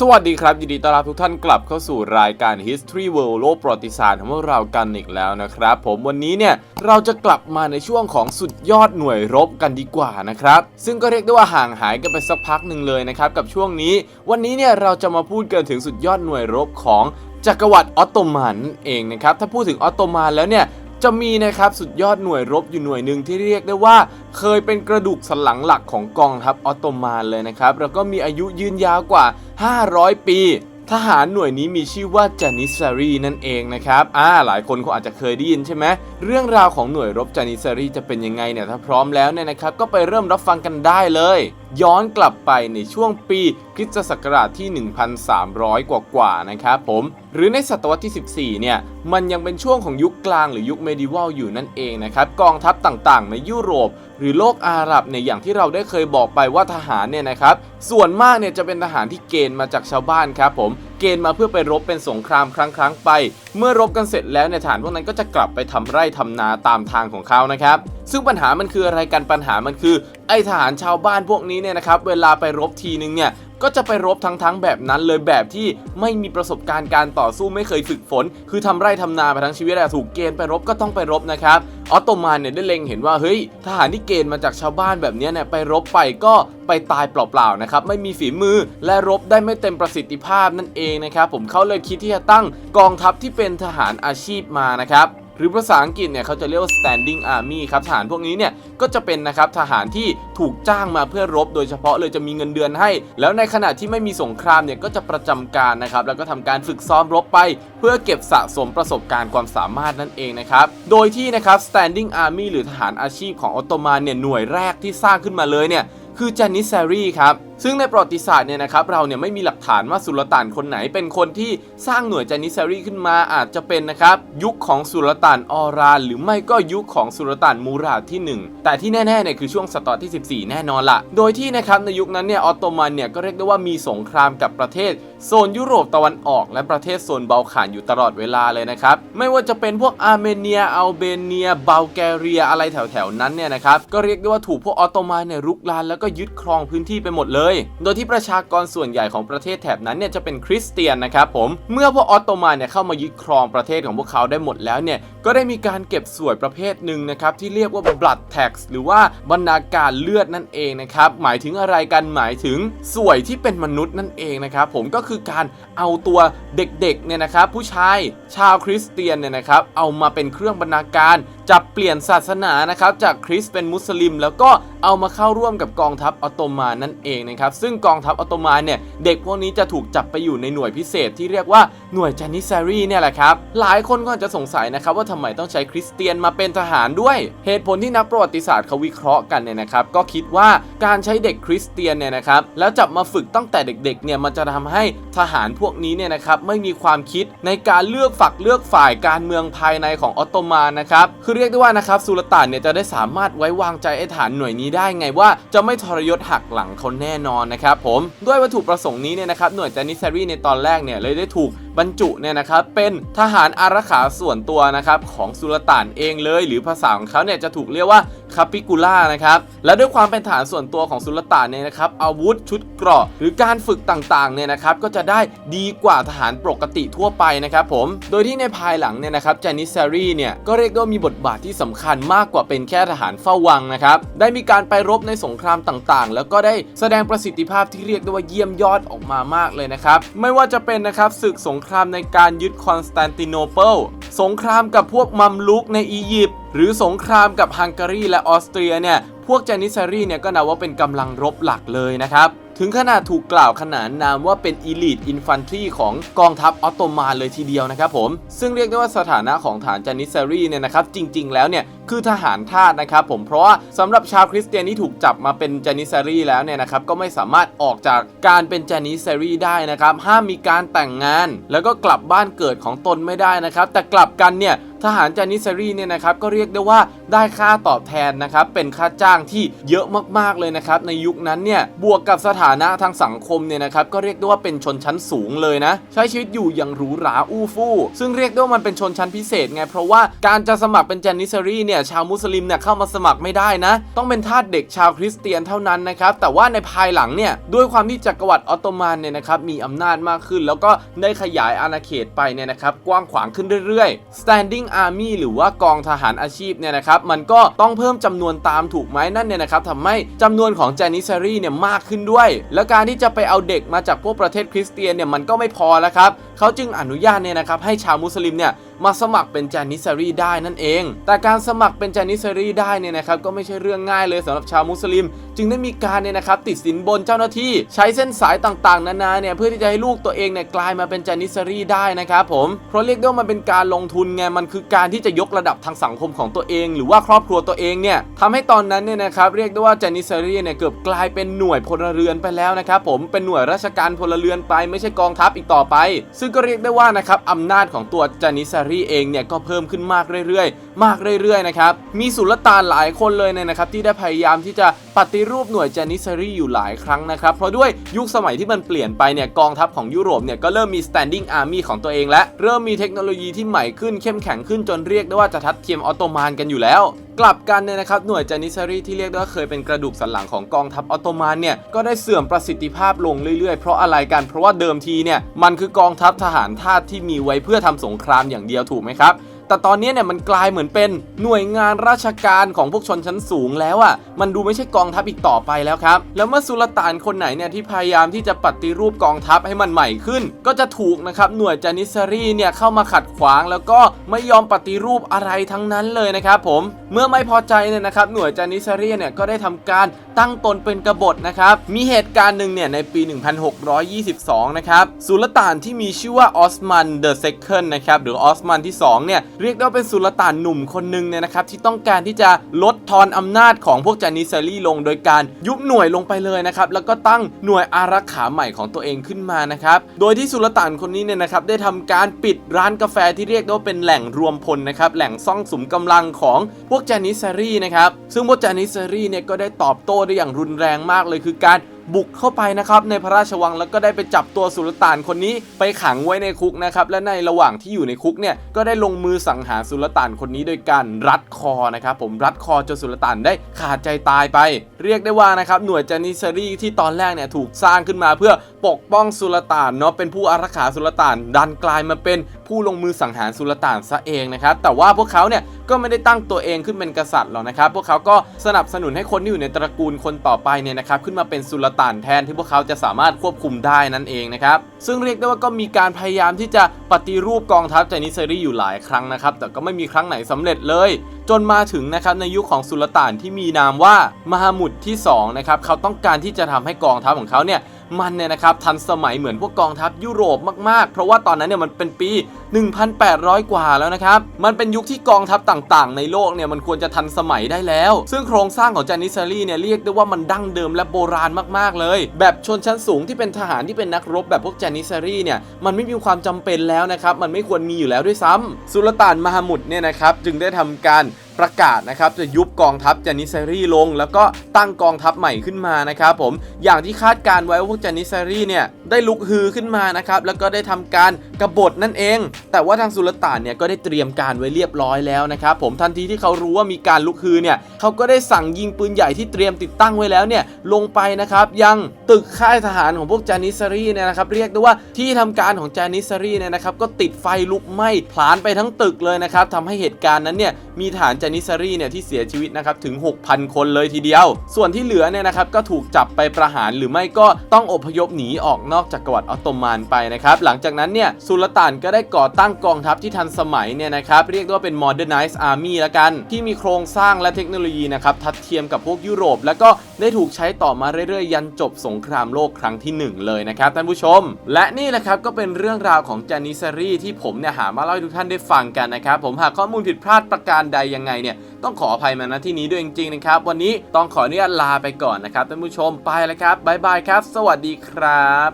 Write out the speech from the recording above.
สวัสดีครับ ยินดีต้อนรับทุกท่านกลับเข้าสู่รายการ History World โลกประวัติศาสตร์ของพวกเรากันอีกแล้วนะครับ ผมวันนี้เนี่ยเราจะกลับมาในช่วงของสุดยอดหน่วยรบกันดีกว่านะครับ ซึ่งก็เรียกได้ว่าห่างหายกันไปสักพักหนึ่งเลยนะครับกับช่วงนี้ วันนี้เนี่ยเราจะมาพูดกันถึงสุดยอดหน่วยรบของจักรวรรดิออตโตมันนั่นเองนะครับถ้าพูดถึงออตโตมันแล้วเนี่ยจะมีนะครับสุดยอดหน่วยรบอยู่หน่วยหนึ่งที่เรียกได้ว่า เคยเป็นกระดูกสันหลังหลักของกองทัพออตโตมันเลยนะครับแล้วก็มีอายุยืนยาวกว่า 500 ปี ทหารหน่วยนี้มีชื่อว่าจานิซารีนั่นเองนะครับ อ่า หลายคนคงอาจจะเคยได้ยินใช่ไหม เรื่องราวของหน่วยรบจานิซารีจะเป็นยังไงเนี่ย ถ้าพร้อมแล้วเนี่ยนะครับ ก็ไปเริ่มรับฟังกันได้เลย ย้อนกลับไปในช่วงปีคริสตศักราชที่ 1,300 กว่ากว่าๆนะครับผม หรือในศตวรรษที่ 14 เนี่ย มันยังเป็นช่วงของยุคกลางหรือยุคเมดิวัลอยู่นั่นเองนะครับ กองทัพต่างๆ ในยุโรป หรือโลกอาหรับเนี่ยอย่างที่เราได้เคยบอกไปว่าทหารเนี่ยนะครับ ส่วนมากเนี่ยจะเป็นทหารที่เกณฑ์มาจากชาวบ้านครับผม เกณฑ์มาเพื่อไปรบเป็นสงครามครั้งครั้งไป เมื่อรบกันเสร็จแล้วในฐานพวกนั้นก็จะกลับไปทำไร่ทำนาตามทางของเขานะครับ ซึ่งปัญหามันคืออะไรกันปัญหามันคือ ไอทหารชาวบ้านพวกนี้เนี่ยนะครับเวลาไปรบทีนึงเนี่ย ก็จะไปรบทั้งๆแบบนั้นเลยแบบที่ไม่มีประสบการณ์การต่อสู้ไม่เคยฝึกฝน คือทำไร่ทำนาไปทั้งชีวิตอะถูกเกณฑ์ไปรบก็ต้องไปรบนะครับออตโตมันเนี่ยได้เล็งเห็นว่าเฮ้ยทหารที่เกณฑ์มาจากชาวบ้านแบบเนี้ยเนี่ยไปรบไปก็ไปตายเปล่าๆนะครับไม่มีฝีมือและรบได้ไม่เต็มประสิทธิภาพนั่นเองนะครับผมเขาเลยคิดที่จะตั้งกองทัพที่เป็นทหารอาชีพมานะครับ หรือภาษาอังกฤษเนี่ยเขาจะเรียกว่า standing army ครับทหารพวกนี้เนี่ยก็จะเป็นนะครับทหารที่ถูกจ้างมาเพื่อรบโดยเฉพาะเลยจะมีเงินเดือนให้ แล้วในขณะที่ไม่มีสงครามเนี่ยก็จะประจำการนะครับแล้วก็ทำการฝึกซ้อมรบไป เพื่อเก็บสะสมประสบการณ์ความสามารถนั่นเองนะครับโดยที่นะครับ standing army หรือทหารอาชีพของออตโตมันเนี่ยหน่วยแรกที่สร้างขึ้นมาเลยเนี่ยคือจานิซารีครับซึ่งในประวัติศาสตร์เนี่ยนะครับเราเนี่ยไม่มีหลักฐานว่าสุลต่านคนไหน เป็นคนที่สร้างหน่วยจานิซารีขึ้นมาอาจจะเป็นนะครับยุคของสุลต่านออราน หรือไม่ก็ยุคของสุลต่านมูราดที่ 1 แต่ที่แน่ๆเนี่ยคือช่วงศตวรรษที่ 14 แน่นอนละโดยที่นะครับในยุคนั้นเนี่ยออตโตมันเนี่ยก็เรียกได้ว่ามีสงครามกับประเทศ โซนยุโรปตะวันออก และประเทศโซนเบลข่านอยู่ตลอดเวลาเลยนะครับไม่ว่าจะเป็นพวกอาร์เมเนียอัลเบเนียบัลแกเรียอะไรแถวๆนั้นเนี่ยนะครับก็เรียกได้ว่าถูกพวกออตโตมันเนี่ยรุกรานแล้วก็ยึดครองพื้นที่ไปหมดเลยโดยที่ประชากรส่วนใหญ่ของประเทศแถบนั้นเนี่ยจะเป็นคริสเตียนนะครับผม เมื่อพวกออตโตมันเนี่ยเข้ามายึดครองประเทศของพวกเขาได้หมดแล้วเนี่ย ก็ได้มีการเก็บสวยประเภทหนึ่งนะครับที่เรียกว่า blood tax หรือว่าบรรณาการเลือดนั่นเองนะครับ หมายถึงอะไรกัน หมายถึงสวยที่เป็นมนุษย์นั่นเองนะครับผม ก็คือการเอาตัวเด็กๆเนี่ยนะครับผู้ชายชาวคริสเตียนเนี่ยนะครับเอามาเป็นเครื่องบรรณาการ จับเปลี่ยนศาสนานะครับจากคริสต์เป็นมุสลิม แล้วก็เอามาเข้าร่วมกับกองทัพออตโตมันนั่นเองนะครับซึ่งกองทัพออตโตมันเนี่ยเด็กพวกนี้จะถูกจับไปอยู่ในหน่วยพิเศษที่เรียกว่าหน่วยจานิซารีเนี่ยแหละครับหลายคนก็อาจจะสงสัยนะครับว่าทำไมต้องใช้คริสเตียนมาเป็นทหารด้วย เหตุผลที่นักประวัติศาสตร์เขาวิเคราะห์กันเนี่ยนะครับก็คิดว่าการใช้เด็กคริสเตียนเนี่ยนะครับแล้วจับมาฝึกตั้งแต่เด็กๆเนี่ยมันจะทำให้ทหารพวกนี้เนี่ยนะครับไม่มีความคิดในการเลือกฝักเลือกฝ่ายการเมืองภายในของออตโตมันนะครับคือเรียกได้ว่านะครับสุลต่านเนี่ยจะได้สามารถไว้วางใจไอ้ฐานหน่วยนี้ได้ไงว่าจะไม่ทรยศหักหลังเขาแน่นอนนะครับผมด้วยวัตถุประสงค์นี้เนี่ยนะครับหน่วยจานิซารีในตอนแรกเนี่ยเลยได้ถูกบรรจุเนี่ยนะครับเป็นทหารอารักขาส่วนตัวนะครับของสุลต่านเองเลย หรือภาษาของเขาเนี่ยจะถูกเรียกว่า คาปิกูล่านะครับและด้วยความเป็นฐานส่วนตัวของสุลต่านเนี่ยนะครับอาวุธชุดเกราะหรือการฝึกต่างๆเนี่ยนะครับก็จะได้ดีกว่าทหารปกติทั่วไปนะครับผมโดยที่ในภายหลังเนี่ยนะครับจานิสซารีเนี่ยก็เรียกได้ว่ามีบทบาทที่สำคัญมากกว่าเป็นแค่ทหารเฝ้าวังนะครับได้มีการไปรบในสงครามต่างๆ แล้วก็ได้แสดงประสิทธิภาพที่เรียกได้ว่าเยี่ยมยอดออกมามากเลยนะครับไม่ว่าจะเป็นนะครับศึกสงครามในการยึดคอนสแตนติโนเปิล สงครามกับพวกมัมลุกในอียิปต์หรือสงครามกับฮังการีและออสเตรียเนี่ยพวกเจนิสซารีเนี่ยก็นับว่าเป็นกำลังรบหลักเลยนะครับ ถึงขนาดถูกกล่าวขนานนามว่าเป็น Elite Infantry ของกองทัพออตโตมันเลยทีเดียวนะครับผม ซึ่งเรียกได้ว่าสถานะของฐานจานิสซารีเนี่ยนะครับ จริง ๆ แล้วเนี่ยคือทหารทาสนะครับผมเพราะว่าสำหรับชาวคริสเตียนที่ถูกจับมาเป็นจานิซารีแล้วเนี่ยนะครับก็ไม่สามารถออกจากการเป็นจานิซารีได้นะครับ ห้ามมีการแต่งงาน แล้วก็กลับบ้านเกิดของตนไม่ได้นะครับ แต่กลับกันเนี่ย ทหารจานิซรีเนี่ยนะครับก็เรียกได้ว่าได้ค่าตอบแทนนะครับเป็นค่าจ้างที่เยอะมากๆเลยนะครับในยุคนั้นเนี่ยบวกกับสถานะทางสังคมเนี่ยนะครับก็เรียกได้ว่าเป็นชนชั้นสูงเลยนะใช้ชีวิตอยู่อย่างหรูหราอู้ฟู่ซึ่งเรียกได้ว่ามันเป็นชนชั้นพิเศษไงเพราะว่าการจะสมัครเป็นจานิซรีเนี่ยเนี่ยชาวมุสลิมเนี่ยเข้ามาสมัครไม่ได้นะ ต้องเป็นทาสเด็กชาวคริสเตียนเท่านั้นนะครับแต่ว่าในภายหลังเนี่ยด้วยความที่จักรวรรดิออตโตมันเนี่ยนะครับมีอำนาจมากขึ้น แล้วก็ได้ขยายอาณาเขตไปเนี่ยนะครับกว้างขวางขึ้นเรื่อยๆ standing army หรือว่ากองทหารอาชีพเนี่ยนะครับมันก็ต้องเพิ่มจำนวนตามถูกไหมนั่นเนี่ยนะครับทำให้จำนวนของ Janissary เนี่ยมากขึ้นด้วย แล้วการที่จะไปเอาเด็กมาจากพวกประเทศคริสเตียนเนี่ยมันก็ไม่พอแล้วครับ เขาจึงอนุญาตเนี่ยนะครับให้ชาวมุสลิมเนี่ยมาสมัครเป็น Janissary ได้นั่นเอง แต่การสมัครเป็น Janissary ได้เนี่ยนะครับก็ไม่ใช่เรื่องง่ายเลยสำหรับชาวมุสลิม จึงได้มีการเนี่ยนะครับติดสินบนเจ้าหน้าที่ ใช้เส้นสายต่างๆ นานาเนี่ยเพื่อที่จะให้ลูกตัวเองเนี่ยกลายมาเป็น Janissary ได้นะครับผมเพราะเรียกได้ว่ามันเป็นการลงทุนไงมันคือการที่จะยกระดับทางสังคมของตัวเอง หรือว่าครอบครัวตัวเองเนี่ยทำให้ตอนนั้นเนี่ยนะครับเรียกได้ว่า Janissary เนี่ยเกือบกลายเป็นหน่วยพลเรือนไปแล้วนะครับผมเป็นหน่วยราชการพลเรือนไปไม่ใช่กองทัพอีกต่อไปซึ่งก็เรียกได้ว่านะครับอำนาจของตัว Janissary เองเนี่ยก็เพิ่มขึ้นมากเรื่อยๆ มากเรื่อยๆนะครับมีสุลต่านหลายคนเลยเนี่ยนะครับที่ได้พยายามที่จะปฏิรูปหน่วย Janissary อยู่หลายครั้งนะครับเพราะด้วยยุคสมัยที่มันเปลี่ยนไปเนี่ยกองทัพของยุโรปเนี่ยก็เริ่มมี standing army ของตัวเองและเริ่มมีเทคโนโลยีที่ใหม่ขึ้นเข้มแข็งขึ้นจนเรียกได้ว่าจะทัดเทียมออตโตมันกันอยู่แล้ว กลับกันเนี่ยนะครับหน่วยจานิซารีที่เรียกได้ว่าเคยเป็นกระดูกสันหลังของกองทัพออตโตมันเนี่ยก็ได้เสื่อมประสิทธิภาพลงเรื่อยๆ เพราะอะไรกัน เพราะว่าเดิมทีเนี่ยมันคือกองทัพทหารทาสที่มีไว้เพื่อทำสงครามอย่างเดียวถูกไหมครับ แต่ตอนนี้เนี่ยมันกลายเหมือนเป็นหน่วยงานราชการของพวกชนชั้นสูงแล้วอะ่ะมันดูไม่ใช่กองทัพอีกต่อไปแล้วครับ แล้วเมื่อสุลต่านคนไหนเนี่ยที่พยายามที่จะปฏิรูปกองทัพให้มันใหม่ขึ้น ก็จะถูกนะครับหน่วยจานิสรีเนี่ยเข้ามาขัดขวาง แล้วก็ไม่ยอมปฏิรูปอะไรทั้งนั้นเลยนะครับผมเมื่อไม่พอใจเนี่ยนะครับหน่วยจานิสรีเนี่ยก็ได้ทำการ ตั้งตนเป็นกบฏนะครับ มีเหตุการณ์หนึ่งเนี่ยในปี 1622 นะครับสุลต่านที่มีชื่อว่าออสมันเดอะเซคันนะครับหรือออสมันที่2เนี่ยเรียกได้ว่าเป็นสุลต่านหนุ่มคนหนึ่งเนี่ยนะครับที่ต้องการที่จะลดทอนอำนาจของพวกจานิซารีลงโดยการยุบหน่วยลงไปเลยนะครับแล้วก็ตั้งหน่วยอารักขาใหม่ของตัวเองขึ้นมานะครับโดยที่สุลต่านคนนี้เนี่ยนะครับได้ทำการปิดร้านกาแฟที่เรียกได้ว่าเป็นแหล่งรวมพลนะครับแหล่งซ่องสุมกำลังของพวกจานิซารีนะครับซึ่งพวกจานิซารีเนี่ยก็ได้ตอบโต้ได้อย่างรุนแรงมากเลยคือการบุกเข้าไปนะครับในพระราชวังแล้วก็ได้ไปจับตัวสุลต่านคนนี้ไปขังไว้ในคุกนะครับและในระหว่างที่อยู่ในคุกเนี่ยก็ได้ลงมือสังหารสุลต่านคนนี้โดยการรัดคอนะครับผมรัดคอจนสุลต่านได้ขาดใจตายไป เรียกได้ว่านะครับหน่วยจานิซารีที่ตอนแรกเนี่ยถูกสร้างขึ้นมาเพื่อปกป้องสุลต่านเนาะเป็นผู้อารักขาสุลต่านดันกลายมาเป็น ผู้ลงมือสังหารสุลต่านซะเองนะครับแต่ว่าพวกเขาเนี่ยก็ไม่ได้ตั้งตัวเองขึ้นเป็นกษัตริย์หรอกนะครับ พวกเขาก็สนับสนุนให้คนที่อยู่ในตระกูลคนต่อไปเนี่ยนะครับขึ้นมาเป็นสุลต่านแทนที่พวกเขาจะสามารถควบคุมได้นั่นเองนะครับซึ่งเรียกได้ว่าก็มีการพยายามที่จะปฏิรูปกองทัพจานิซรีอยู่หลายครั้งนะครับแต่ก็ไม่มีครั้งไหนสำเร็จเลย จนมาถึงนะครับในยุคของสุลต่านที่มีนามว่ามหามุดที่2นะครับเขาต้องการที่จะทำให้กองทัพของเขาเนี่ย มันเนี่ยนะครับทันสมัยเหมือนพวกกองทัพยุโรปมากๆ เพราะว่าตอนนั้นเนี่ยมันเป็นปี 1,800 กว่าแล้วนะครับ มันเป็นยุคที่กองทัพต่างๆ ในโลกเนี่ยมันควรจะทันสมัยได้แล้ว ซึ่งโครงสร้างของจานิซารีเนี่ยเรียกได้ว่ามันดั้งเดิมและโบราณมากๆเลย แบบชนชั้นสูงที่เป็นทหารที่เป็นนักรบแบบพวกจานิซารีเนี่ยมันไม่มีความจำเป็นแล้วนะครับมันไม่ควรมีอยู่แล้วด้วยซ้ำสุลต่านมหามุดเนี่ยนะครับจึงได้ทำการ ประกาศนะครับจะยุบกองทัพจานิซารีลง แล้วก็ตั้งกองทัพใหม่ขึ้นมานะครับผมอย่างที่คาดการไว้ว่าพวกจานิซารีเนี่ยได้ลุกฮือขึ้นมานะครับแล้วก็ได้ทำการกบฏนั่นเอง แต่ว่าทางสุลต่านเนี่ยก็ได้เตรียมการไว้เรียบร้อยแล้วนะครับผมทันทีที่เขารู้ว่ามีการลุกฮือเนี่ยเขาก็ได้สั่งยิงปืนใหญ่ที่เตรียมติดตั้งไว้แล้วเนี่ยลงไปนะครับยังตึกค่ายทหารของพวกจานิซารีเนี่ยนะครับเรียกได้ว่าที่ทำการของจานิซารีเนี่ยนะครับก็ติดไฟลุกไหม้พลานไปทั้งตึกเลยนะครับทำให้เหตุการณ์นั้นเนี่ยมีฐานจานิซารีเนี่ยที่เสียชีวิตนะครับถึง 6,000 คนเลยทีเดียว ส่วนที่เหลือเนี่ยนะครับก็ถูกจับไปประหารหรือไม่ก็ต้องอพยพหนีออกนอกจักรวรรดิออตโตมันไปนะครับหลังจากนั้นเนี่ยสุลต่านก็ได้ก่อตั้งกองทัพที่ทันสมัยเนี่ยนะครับเรียกว่าเป็น modernized army ละกัน ที่มีโครงสร้างและเทคโนโลยีนะครับทัดเทียมกับพวกยุโรป แล้วก็ได้ถูกใช้ต่อมาเรื่อยๆ ยันจบสงครามโลกครั้งที่หนึ่งเลยนะครับท่านผู้ชม และนี่แหละครับก็เป็นเรื่องราวของจานิซารีที่ผมเนี่ยหามาเล่าให้ทุกท่านได้ฟังกันนะครับผมหากข้อมูลผิดพลาดประการใดยังไงเนี่ยต้องขออภัยมาณที่นี้ด้วยจริงๆนะครับ วันนี้ต้องขออนุญาตลาไปก่อนนะครับท่านผู้ชมไปแล้วครับบ๊ายบายครับ สวัสดีครับ